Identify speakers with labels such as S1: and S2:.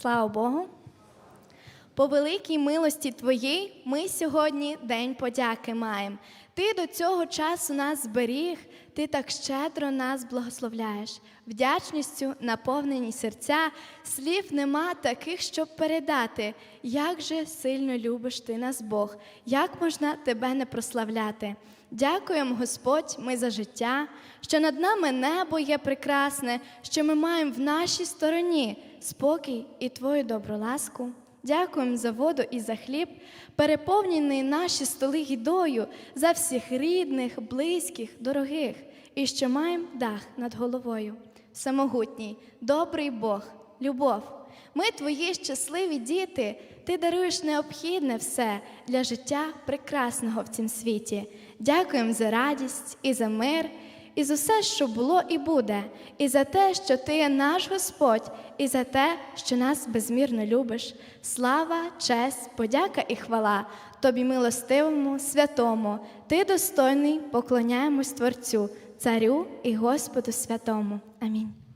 S1: Слава Богу. По великій милості Твоїй ми сьогодні День подяки маємо. Ти до цього часу нас зберіг, ти так щедро нас благословляєш. Вдячністю наповнені серця, слів нема таких, щоб передати. Як же сильно любиш ти нас, Бог, як можна тебе не прославляти? Дякуємо, Господь, ми за життя, що над нами небо є прекрасне, що ми маємо в нашій стороні спокій і Твою добру ласку. Дякуємо за воду і за хліб, переповнений наші столи їдою, за всіх рідних, близьких, дорогих, і що маємо дах над головою. Самогутній, добрий Бог, любов. Ми твої щасливі діти, ти даруєш необхідне все для життя прекрасного в цім світі. Дякуємо за радість і за мир, і за все, що було і буде, і за те, що ти є наш Господь, і за те, що нас безмірно любиш. Слава, честь, подяка і хвала тобі, милостивому, святому, ти достойний, поклоняємось Творцю, Царю і Господу святому. Амінь.